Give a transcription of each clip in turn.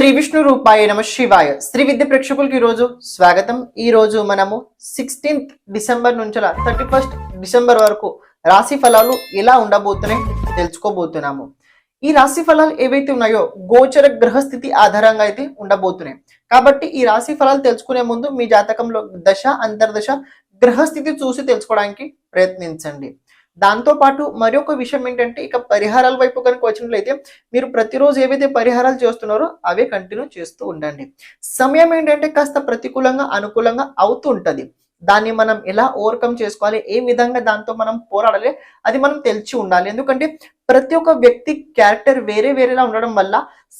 శ్రీ విష్ణు రూపాయ నమ శివాయ. శ్రీ విద్య ప్రేక్షకులకి ఈరోజు స్వాగతం. ఈ రోజు మనము సిక్స్టీన్త్ డిసెంబర్ నుంచి థర్టీ ఫస్ట్ డిసెంబర్ వరకు రాశి ఫలాలు ఎలా ఉండబోతున్నాయి తెలుసుకోబోతున్నాము. ఈ రాశి ఫలాలు ఏవైతే ఉన్నాయో గోచర గ్రహస్థితి ఆధారంగా అయితే ఉండబోతున్నాయి. కాబట్టి ఈ రాశి ఫలాలు తెలుసుకునే ముందు మీ జాతకంలో దశ అంతర్దశ గ్రహస్థితి చూసి తెలుసుకోవడానికి ప్రయత్నించండి. దాంతో పాటు మరొక విషయం ఏంటంటే ఇక పరిహారాల వైపు కనుక వచ్చినట్లయితే మీరు ప్రతిరోజు ఏవైతే పరిహారాలు చేస్తున్నారో అవే కంటిన్యూ చేస్తూ ఉండండి. సమయం ఏంటంటే కాస్త ప్రతికూలంగా అనుకూలంగా అవుతూ ఉంటది. దాన్ని మనం ఎలా ఓవర్కమ్ చేసుకోవాలి ఏ విధంగా దాంతో మనం పోరాడాలి అది మనం తెలిసి ఉండాలి. ఎందుకంటే ప్రతి ఒక్క వ్యక్తి క్యారెక్టర్ వేరే వేరేలా ఉండడం వల్ల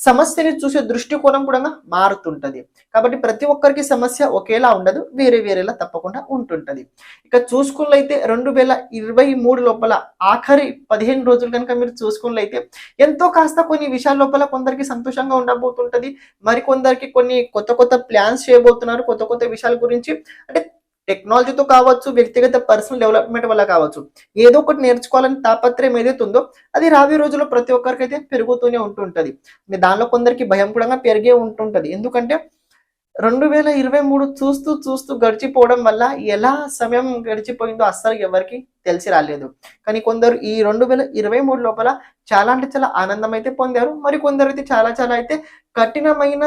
సమస్యని చూసే దృష్టికోణం కూడా మారుతుంటది. కాబట్టి ప్రతి ఒక్కరికి సమస్య ఒకేలా ఉండదు వేరే వేరేలా తప్పకుండా ఉంటుంటది. ఇక చూసుకున్నైతే రెండు వేల ఇరవై మూడు లోపల ఆఖరి పదిహేను రోజులు కనుక మీరు చూసుకున్నైతే ఎంతో కాస్త కొన్ని విషయాల లోపల కొందరికి సంతోషంగా ఉండబోతుంటది. మరి కొందరికి కొన్ని కొత్త కొత్త ప్లాన్స్ చేయబోతున్నారు. కొత్త కొత్త విషయాల గురించి అంటే టెక్నాలజీతో కావచ్చు వ్యక్తిగత పర్సనల్ డెవలప్మెంట్ వల్ల కావచ్చు. ఏదో ఒకటి నేర్చుకోవాలని తాపత్రయం ఏదైతే ఉందో అది రాబోయే రోజుల్లో ప్రతి ఒక్కరికైతే పెరుగుతూనే ఉంటుంటది. దానిలో కొందరికి భయం కూడా పెరిగే ఉంటుంటది. ఎందుకంటే రెండు వేల ఇరవై మూడు చూస్తూ చూస్తూ గడిచిపోవడం వల్ల ఎలా సమయం గడిచిపోయిందో అస్సలు ఎవరికి తెలిసి రాలేదు. కానీ కొందరు ఈ రెండు వేల ఇరవై మూడు లోపల చాలా అంటే చాలా ఆనందం అయితే పొందారు. మరి కొందరు అయితే చాలా చాలా అయితే కఠినమైన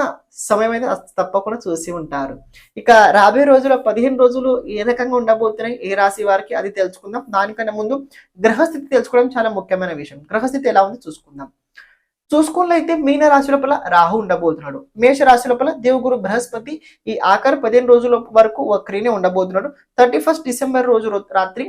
సమయం అయితే తప్పకుండా చూసి ఉంటారు. ఇక రాబోయే రోజుల్లో పదిహేను రోజులు ఏ రకంగా ఉండబోతున్నాయి? ఏ రాశి వారికి అది తెలుసుకుందాం. దానికన్నా ముందు గ్రహస్థితి తెలుసుకోవడం చాలా ముఖ్యమైన విషయం. గ్రహస్థితి ఎలా ఉంది చూసుకుందాం. చూసుకున్నట్లయితే మీన రాశి లోపల రాహు ఉండబోతున్నాడు. మేష రాశి లోపల దేవుగురు బృహస్పతి ఈ ఆఖరి పదిహేను రోజుల వరకు వక్రీనే ఉండబోతున్నాడు. థర్టీ ఫస్ట్ డిసెంబర్ రోజు రాత్రి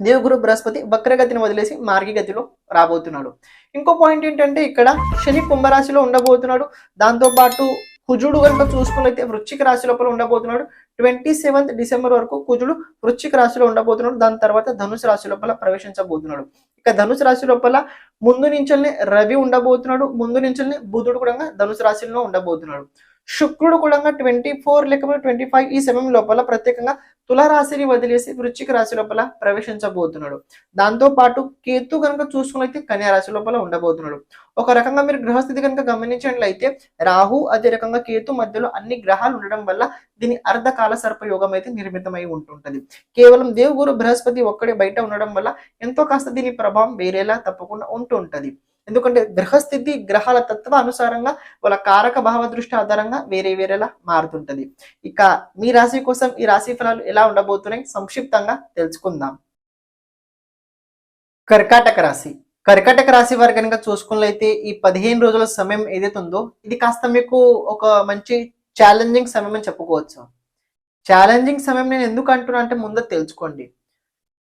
దేవుగురు బృహస్పతి వక్రగతిని వదిలేసి మార్గగతిలో రాబోతున్నాడు. ఇంకో పాయింట్ ఏంటంటే ఇక్కడ శని కుంభరాశిలో ఉండబోతున్నాడు. దాంతో పాటు కుజుడు కనుక చూసుకున్నైతే వృశ్చిక రాశి లోపల ఉండబోతున్నాడు. ట్వంటీ సెవెంత్ డిసెంబర్ వరకు కుజుడు వృశ్చిక రాశిలో ఉండబోతున్నాడు. దాని తర్వాత ధనుసు రాశి లోపల ప్రవేశించబోతున్నాడు. ఇక ధనుసు రాశి లోపల ముందు నుంచల్నే రవి ఉండబోతున్నాడు. ముందు నుంచల్నే బుధుడు కూడా ధనుసు రాశిలో ఉండబోతున్నాడు. శుక్రుడు కూడా ట్వంటీ ఫోర్ లేకపోతే ట్వంటీ ఫైవ్ ఈ సమయం లోపల ప్రత్యేకంగా తులరాశిని వదిలేసి వృశ్చిక రాశి లోపల ప్రవేశించబోతున్నాడు. దాంతో పాటు కేతు కనుక చూసుకున్నైతే కన్యా రాశి లోపల ఉండబోతున్నాడు. ఒక రకంగా మీరు గ్రహస్థితి కనుక గమనించినట్లయితే రాహు అదే రకంగా కేతు మధ్యలో అన్ని గ్రహాలు ఉండడం వల్ల దీని అర్ధకాల సర్పయోగం అయితే నిర్మితమై ఉంటుంటది. కేవలం దేవుగురు బృహస్పతి ఒక్కడే బయట ఉండడం వల్ల ఎంతో కాస్త దీని ప్రభావం వేరేలా తప్పకుండా ఉంటుంటది. ఎందుకంటే గ్రహస్థితి గ్రహాల తత్వ అనుసారంగా వాళ్ళ కారక భావ దృష్టి ఆధారంగా వేరే వేరేలా మారుతుంటది. ఇక మీ రాశి కోసం ఈ రాశి ఫలాలు ఎలా ఉండబోతున్నాయి సంక్షిప్తంగా తెలుసుకుందాం. కర్కాటక రాశి. కర్కాటక రాశి వారు కనుక చూసుకున్నట్లయితే ఈ పదిహేను రోజుల సమయం ఏదైతే ఉందో ఇది కాస్త మీకు ఒక మంచి ఛాలెంజింగ్ సమయం అని చెప్పుకోవచ్చు. ఛాలెంజింగ్ సమయం నేను ఎందుకు అంటున్నా అంటే ముందు తెలుసుకోండి.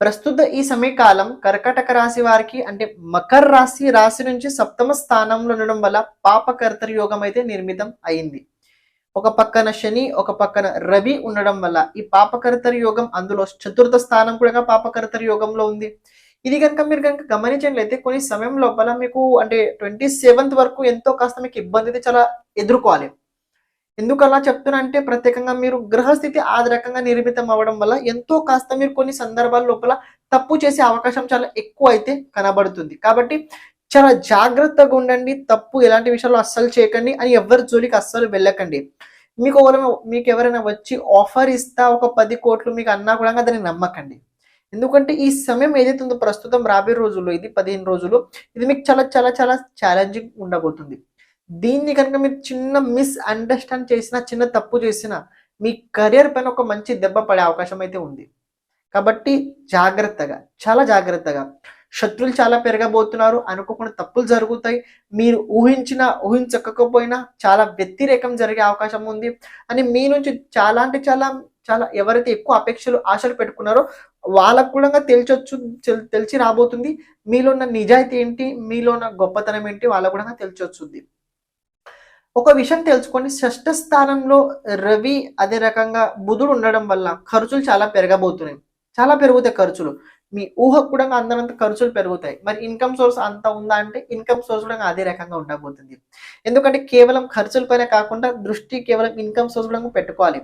ప్రస్తుత ఈ సమయకాలం కర్కటక రాశి వారికి అంటే మకర రాశి రాశి నుంచి సప్తమ స్థానంలో ఉండడం వల్ల పాపకర్తరి యోగం అయితే నిర్మితం అయింది. ఒక పక్కన శని ఒక పక్కన రవి ఉండడం వల్ల ఈ పాపకర్తరి యోగం అందులో చతుర్థ స్థానం కూడా పాపకర్తరి యోగంలో ఉంది. ఇది కనుక మీరు కనుక గమనించినట్లయితే కొన్ని సమయం లోపల మీకు అంటే ట్వంటీ సెవెంత్ వరకు ఎంతో కాస్త మీకు ఇబ్బంది అయితే చాలా ఎదుర్కోవాలి. ఎందుకు అలా చెప్తున్నా అంటే ప్రత్యేకంగా మీరు గ్రహస్థితి ఆ రకంగా నిర్మితం అవ్వడం వల్ల ఎంతో కాస్త మీరు కొన్ని సందర్భాల లోపల తప్పు చేసే అవకాశం చాలా ఎక్కువ అయితే కనబడుతుంది. కాబట్టి చాలా జాగ్రత్తగా ఉండండి. తప్పు ఎలాంటి విషయాలు అస్సలు చేయకండి. అని ఎవరి జోలికి అస్సలు వెళ్ళకండి. మీకు ఎవరైనా మీకు ఎవరైనా వచ్చి ఆఫర్ ఇస్తా ఒక పది కోట్లు మీకు అన్నా కూడా దాన్ని నమ్మకండి. ఎందుకంటే ఈ సమయం ఏదైతే ఉందో ప్రస్తుతం రాబోయే రోజుల్లో ఇది పదిహేను రోజులు ఇది మీకు చాలా చాలా చాలా ఛాలెంజింగ్ ఉండబోతుంది. దీన్ని కనుక మీరు చిన్న మిస్ అండర్స్టాండ్ చేసినా చిన్న తప్పు చేసినా మీ కెరియర్ పైన ఒక మంచి దెబ్బ పడే అవకాశం అయితే ఉంది. కాబట్టి జాగ్రత్తగా చాలా జాగ్రత్తగా శత్రులు చాలా పెరగబోతున్నారు. అనుకోకుండా తప్పులు జరుగుతాయి. మీరు ఊహించిన ఊహించకపోయినా చాలా వ్యతిరేకం జరిగే అవకాశం ఉంది. అని మీ నుంచి చాలా అంటే చాలా చాలా ఎవరైతే ఎక్కువ అపేక్షలు ఆశలు పెట్టుకున్నారో వాళ్ళకు కూడా తెలిసొచ్చు తెలిసి రాబోతుంది. మీలో ఉన్న నిజాయితీ ఏంటి? మీలో ఉన్న గొప్పతనం ఏంటి? వాళ్ళకు కూడా తెలిసి ఒక విషయం తెలుసుకోండి షష్ఠ స్థానంలో రవి అదే రకంగా బుధుడు ఉండడం వల్ల ఖర్చులు చాలా పెరగబోతున్నాయి. చాలా పెరుగుతాయి ఖర్చులు. మీ ఊహకు కూడా అందరంత ఖర్చులు పెరుగుతాయి. మరి ఇన్కమ్ సోర్స్ అంత ఉందా అంటే ఇన్కమ్ సోర్స్ కూడా అదే రకంగా ఉండబోతుంది. ఎందుకంటే కేవలం ఖర్చుల పైన కాకుండా దృష్టి కేవలం ఇన్కమ్ సోర్స్ కూడా పెట్టుకోవాలి.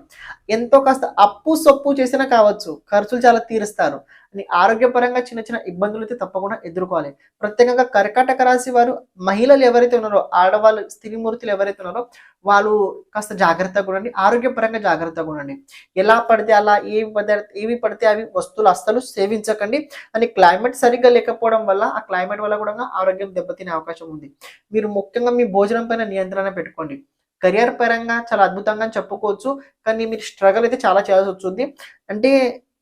ఎంతో కాస్త అప్పు సొప్పు చేసినా కావచ్చు ఖర్చులు చాలా తీరుస్తారు. నీ ఆరోగ్యపరంగా చిన్న చిన్న ఇబ్బందులు అయితే తప్పకుండా ఎదుర్కోవాలి. ప్రత్యేకంగా కర్కాటక రాశి వారు మహిళలు ఎవరైతే ఉన్నారో ఆడవాళ్ళు స్త్రీమూర్తులు ఎవరైతే ఉన్నారో వాళ్ళు కాస్త జాగ్రత్తగా ఉండండి. ఆరోగ్యపరంగా జాగ్రత్తగా ఉండండి. ఎలా పడితే అలా ఏ పదార్థ ఏవి పడితే అవి వస్తువులు అస్సలు సేవించకండి. అని క్లైమేట్ సరిగ్గా లేకపోవడం వల్ల ఆ క్లైమేట్ వల్ల కూడా ఆరోగ్యం దెబ్బతినే అవకాశం ఉంది. మీరు ముఖ్యంగా మీ భోజనం పైన నియంత్రణ పెట్టుకోండి. కెరియర్ పరంగా చాలా అద్భుతంగా చెప్పుకోవచ్చు. కానీ మీరు స్ట్రగల్ అయితే చాలా చేయాల్సి వస్తుంది. అంటే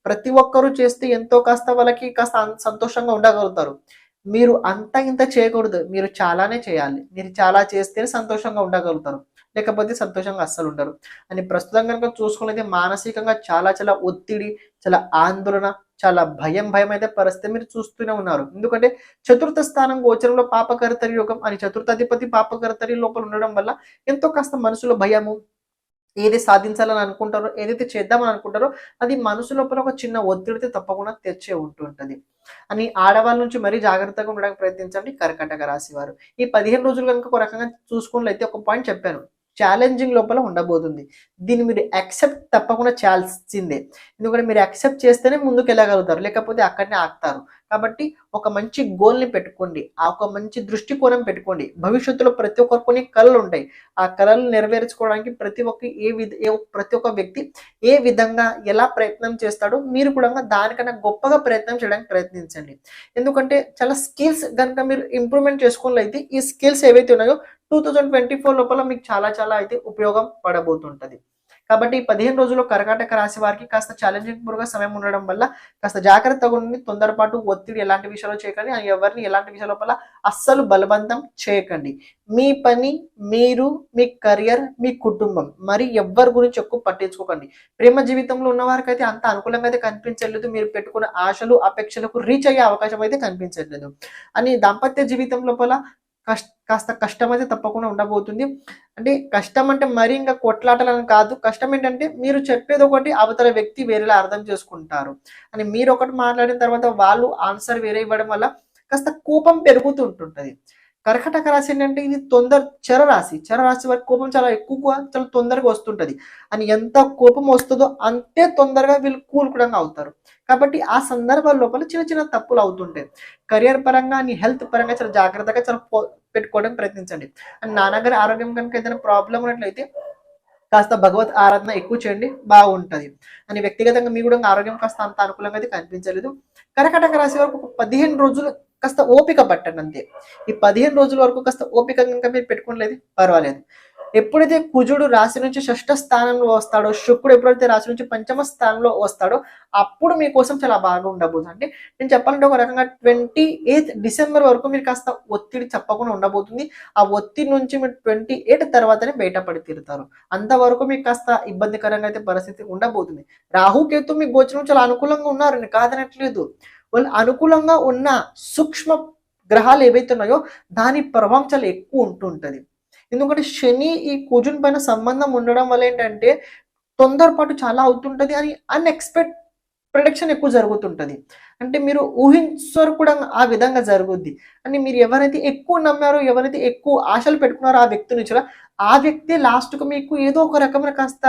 ప్రతి ఒక్కరూ చేస్తే ఎంతో కాస్త వాళ్ళకి కాస్త సంతోషంగా ఉండగలుగుతారు. మీరు అంత ఇంత చేయకూడదు. మీరు చాలానే చేయాలి. మీరు చాలా చేస్తేనే సంతోషంగా ఉండగలుగుతారు. లేకపోతే సంతోషంగా అస్సలు ఉండరు. అని ప్రస్తుతం కనుక చూసుకున్నది మానసికంగా చాలా చాలా ఒత్తిడి చాలా ఆందోళన చాలా భయం భయం అయితే పరిస్థితి మీరు చూస్తూనే ఉన్నారు. ఎందుకంటే చతుర్థ స్థానం గోచరంలో పాపకర్తరి యోగం అని చతుర్థాధిపతి పాపకర్తరి లోపల ఉండడం వల్ల ఎంతో కాస్త మనసులో భయము ఏది సాధించాలని అనుకుంటారో ఏదైతే చేద్దామని అనుకుంటారో అది మనసు లోపల ఒక చిన్న ఒత్తిడితే తప్పకుండా తెచ్చే ఉంటుంటది అని ఆడవాళ్ళ నుంచి మరీ జాగ్రత్తగా ఉండడానికి ప్రయత్నించండి కర్కటక రాశి వారు. ఈ పదిహేను రోజులు కనుక ఒక రకంగా చూసుకున్నట్లయితే ఒక పాయింట్ చెప్పాను. ఛాలెంజింగ్ లోపల ఉండబోతుంది. దీన్ని మీరు యాక్సెప్ట్ తప్పకుండా చేయాల్సిందే. ఎందుకంటే మీరు యాక్సెప్ట్ చేస్తేనే ముందుకు వెళ్ళగలుగుతారు లేకపోతే అక్కడనే ఆగుతారు. కాబట్టి ఒక మంచి గోల్ని పెట్టుకోండి. ఆ ఒక మంచి దృష్టికోణం పెట్టుకోండి. భవిష్యత్తులో ప్రతి ఒక్కరు కొన్ని కళలు ఉంటాయి. ఆ కళలు నెరవేర్చుకోవడానికి ప్రతి ఒక్క ఏ విధ ఏ ప్రతి ఒక్క వ్యక్తి ఏ విధంగా ఎలా ప్రయత్నం చేస్తాడో మీరు కూడా దానికన్నా గొప్పగా ప్రయత్నం చేయడానికి ప్రయత్నించండి. ఎందుకంటే చాలా స్కిల్స్ కనుక మీరు ఇంప్రూవ్మెంట్ చేసుకున్నట్లయితే ఈ స్కిల్స్ ఏవైతే ఉన్నాయో టూ థౌజండ్ ట్వంటీ ఫోర్ లోపల మీకు చాలా చాలా అయితే ఉపయోగం పడబోతుంటది. కాబట్టి పదిహేను రోజుల్లో కర్కాటక రాశి వారికి కాస్త ఛాలెంజింగ్ పురుగా సమయం ఉండడం వల్ల కాస్త జాగ్రత్తగా ఉండి తొందరపాటు ఒత్తిడి ఎలాంటి విషయాలు చేయకండి ఎవరిని ఎలాంటి విషయాల లోపల అస్సలు బలవంతం చేయకండి. మీ పని మీరు మీ కెరియర్ మీ కుటుంబం మరి ఎవరి గురించి ఎక్కువ పట్టించుకోకండి. ప్రేమ జీవితంలో ఉన్న వారికి అయితే అంత అనుకూలంగా అయితే కనిపించలేదు మీరు పెట్టుకున్న ఆశలు అపేక్షలకు రీచ్ అయ్యే అవకాశం అయితే కనిపించట్లేదు. అని దాంపత్య జీవితం లోపల కష్ట కాస్త కష్టం అయితే తప్పకుండా ఉండబోతుంది. అంటే కష్టం అంటే మరీ ఇంకా కొట్లాటలని కాదు. కష్టం ఏంటంటే మీరు చెప్పేది ఒకటి అవతల వ్యక్తి వేరేలా అర్థం చేసుకుంటారు. అని మీరు ఒకటి మాట్లాడిన తర్వాత వాళ్ళు ఆన్సర్ వేరే ఇవ్వడం వల్ల కాస్త కోపం పెరుగుతుంటుంటుంది కర్కటక రాశి ఏంటంటే ఇది తొందర చరరాశి చరరాశి వారికి కోపం చాలా ఎక్కువగా చాలా తొందరగా వస్తుంటది. అని ఎంత కోపం వస్తుందో అంతే తొందరగా వీళ్ళు కూల్ కూడా అవుతారు. కాబట్టి ఆ సందర్భాల లోపల చిన్న చిన్న తప్పులు అవుతుంటాయి. కెరియర్ పరంగా నీ హెల్త్ పరంగా చాలా జాగ్రత్తగా చాలా పెట్టుకోవడానికి ప్రయత్నించండి. అండ్ నాన్నగారి ఆరోగ్యం కనుక ఏదైనా ప్రాబ్లం ఉన్నట్లయితే కాస్త భగవత్ ఆరాధన ఎక్కువ చేయండి బాగుంటుంది. అని వ్యక్తిగతంగా మీ కూడా ఆరోగ్యం కాస్త అంత అనుకూలంగా అయితే కనిపించలేదు. కర్కటక రాశి వరకు ఒక పదిహేను రోజులు కాస్త ఓపిక పట్టండి అంతే ఈ పదిహేను రోజుల వరకు కాస్త ఓపిక కనుక మీరు పెట్టుకోలేదు పర్వాలేదు. ఎప్పుడైతే కుజుడు రాశి నుంచి షష్ఠ స్థానంలో వస్తాడో శుక్రుడు ఎప్పుడైతే రాశి నుంచి పంచమ స్థానంలో వస్తాడో అప్పుడు మీకోసం చాలా బాగా ఉండబోతుంది అంటే నేను చెప్పాలంటే ఒక రకంగా ట్వంటీ ఎయిత్ డిసెంబర్ వరకు మీరు కాస్త ఒత్తిడి చెప్పకుండా ఉండబోతుంది. ఆ ఒత్తిడి నుంచి మీరు ట్వంటీ ఎయిట్ తర్వాతనే బయటపడి తీరుతారు. అంతవరకు మీకు కాస్త ఇబ్బందికరంగా అయితే పరిస్థితి ఉండబోతుంది. రాహుకేతు మీ గోచరం చాలా అనుకూలంగా ఉన్నారు నేను కాదనట్లేదు. వాళ్ళు అనుకూలంగా ఉన్న సూక్ష్మ గ్రహాలు ఏవైతే ఉన్నాయో దాని ప్రభావం చాలా ఎక్కువ ఉంటుంటది. ఎందుకంటే శని ఈ కుజున్ పైన సంబంధం ఉండడం వల్ల ఏంటంటే తొందరపాటు చాలా అవుతుంటది అని అన్ఎక్స్పెక్ట్ ప్రొడక్షన్ ఎక్కువ జరుగుతుంటుంది. అంటే మీరు ఊహించరు కూడా ఆ విధంగా జరుగుద్ది. అని మీరు ఎవరైతే ఎక్కువ నమ్మారో ఎవరైతే ఎక్కువ ఆశలు పెట్టుకున్నారో ఆ వ్యక్తి నుంచి ఆ వ్యక్తి లాస్ట్కు మీకు ఏదో ఒక రకమైన కాస్త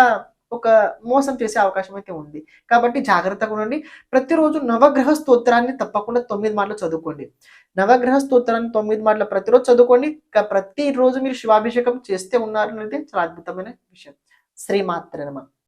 ఒక మోసం చేసే అవకాశం అయితే ఉంది. కాబట్టి జాగ్రత్తగా ఉండండి. ప్రతిరోజు నవగ్రహ స్తోత్రాన్ని తప్పకుండా తొమ్మిది మాటలు చదువుకోండి. నవగ్రహ స్తోత్రాన్ని తొమ్మిది మాటలు ప్రతిరోజు చదువుకోండి. ప్రతిరోజు మీరు శివాభిషేకం చేస్తే ఉన్నారనేది చాలా అద్భుతమైన విషయం. శ్రీమాత్రనమ